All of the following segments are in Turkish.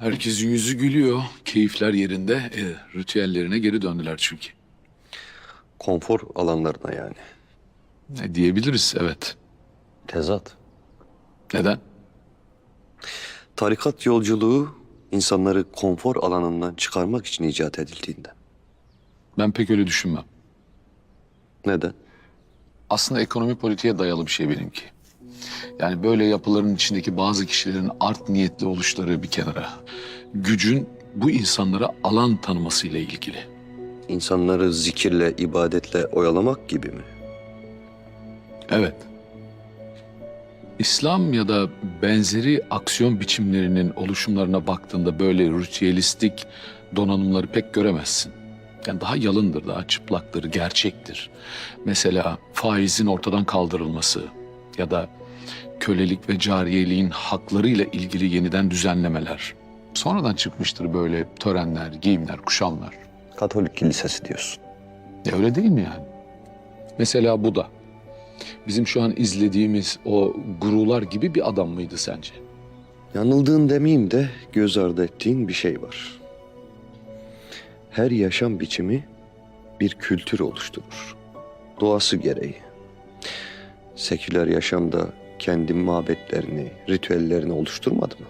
Herkesin yüzü gülüyor. Keyifler yerinde. E, ritüellerine geri döndüler çünkü. Konfor alanlarına yani. Ne diyebiliriz evet. Tezat. Neden? Tarikat yolculuğu insanları konfor alanından çıkarmak için icat edildiğinden. Ben pek öyle düşünmem. Neden? Aslında ekonomi politiğe dayalı bir şey benimki. Yani böyle yapıların içindeki bazı kişilerin art niyetli oluşları bir kenara. Gücün bu insanlara alan tanımasıyla ilgili. İnsanları zikirle, ibadetle oyalamak gibi mi? Evet. İslam ya da benzeri aksiyon biçimlerinin oluşumlarına baktığında böyle ritüelistik donanımları pek göremezsin. Yani daha yalındır, daha çıplaktır, gerçektir. Mesela faizin ortadan kaldırılması ya da kölelik ve cariyeliğin haklarıyla ilgili yeniden düzenlemeler. Sonradan çıkmıştır böyle törenler, giyimler, kuşamlar. Katolik kilisesi diyorsun. Ya öyle değil mi yani? Mesela bu da. Bizim şu an izlediğimiz o gurular gibi bir adam mıydı sence? Yanıldığın demeyeyim de göz ardı ettiğin bir şey var. Her yaşam biçimi bir kültür oluşturur. Doğası gereği. Seküler yaşamda kendi mabetlerini, ritüellerini oluşturmadı mı?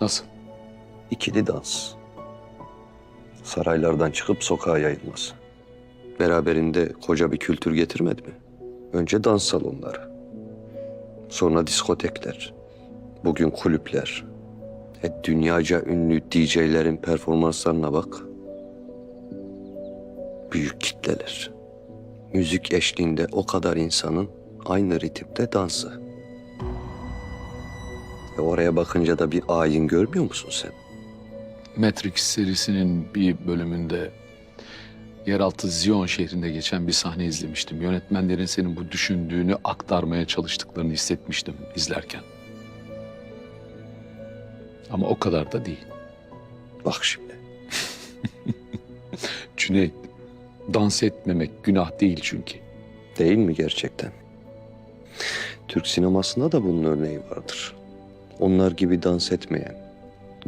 Nasıl? İkili dans. Saraylardan çıkıp sokağa yayılması. Beraberinde koca bir kültür getirmedi mi? Önce dans salonları. Sonra diskotekler. Bugün kulüpler. E, dünyaca ünlü DJ'lerin performanslarına bak. Büyük kitleler. Müzik eşliğinde o kadar insanın aynı ritimde dansı. E, oraya bakınca da bir ayin görmüyor musun sen? Matrix serisinin bir bölümünde yeraltı Zion şehrinde geçen bir sahne izlemiştim. Yönetmenlerin senin bu düşündüğünü aktarmaya çalıştıklarını hissetmiştim izlerken. Ama o kadar da değil. Bak şimdi. Cüneyt, dans etmemek günah değil çünkü. Değil mi gerçekten? Türk sinemasında da bunun örneği vardır. Onlar gibi dans etmeyen,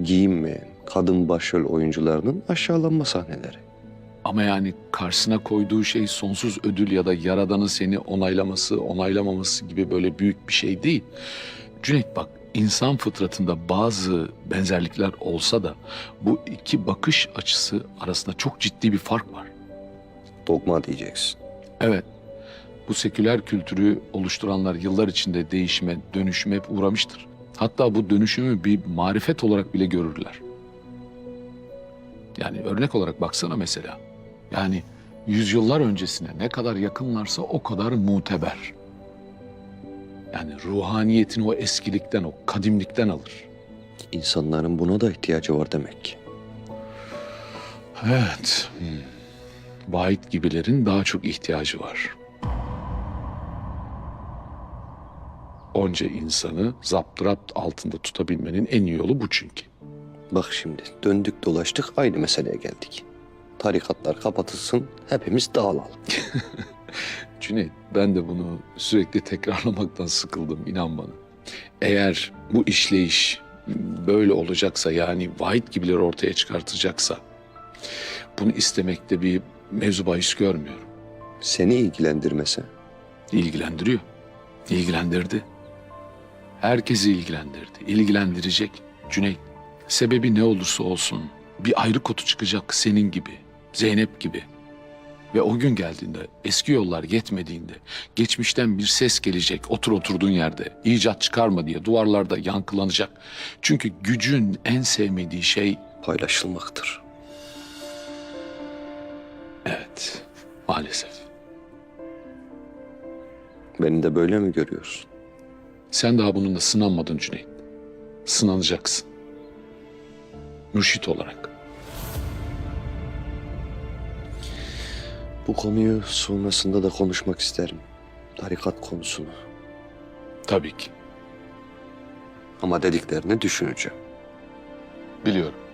giyinmeyen kadın başrol oyuncularının aşağılanma sahneleri. Ama yani karşısına koyduğu şey sonsuz ödül ya da yaradanın seni onaylaması, onaylamaması gibi böyle büyük bir şey değil. Cüneyt bak, insan fıtratında bazı benzerlikler olsa da bu iki bakış açısı arasında çok ciddi bir fark var. Dogma diyeceksin. Evet, bu seküler kültürü oluşturanlar yıllar içinde değişime, dönüşüme hep uğramıştır. Hatta bu dönüşümü bir marifet olarak bile görürler. Yani örnek olarak baksana mesela. Yani yüzyıllar öncesine ne kadar yakınlarsa o kadar muteber. Yani ruhaniyetini o eskilikten, o kadimlikten alır. İnsanların buna da ihtiyacı var demek ki. Evet. Hmm. Vahit gibilerin daha çok ihtiyacı var. Onca insanı zapturapt altında tutabilmenin en iyi yolu bu çünkü. Bak şimdi döndük dolaştık aynı meseleye geldik. Tarikatlar kapatılsın hepimiz dağılalım. Cüneyt ben de bunu sürekli tekrarlamaktan sıkıldım inan bana. Eğer bu işleyiş böyle olacaksa yani vahit gibileri ortaya çıkartacaksa bunu istemekte bir mevzu bahis görmüyorum. Seni ilgilendirmese İlgilendiriyor. İlgilendirdi. Herkesi ilgilendirdi. İlgilendirecek. Cüneyt, sebebi ne olursa olsun bir ayrı kotu çıkacak senin gibi, Zeynep gibi. Ve o gün geldiğinde, eski yollar yetmediğinde, geçmişten bir ses gelecek otur oturduğun yerde, icat çıkarma diye duvarlarda yankılanacak. Çünkü gücün en sevmediği şey, paylaşılmaktır. evet, maalesef. Beni de böyle mi görüyorsun? Sen daha bununla sınanmadın Cüneyt. Sınanacaksın. Mürşit olarak. Bu konuyu sonrasında da konuşmak isterim. Tarikat konusunu. Tabii ki. Ama dediklerini düşüneceğim. Biliyorum.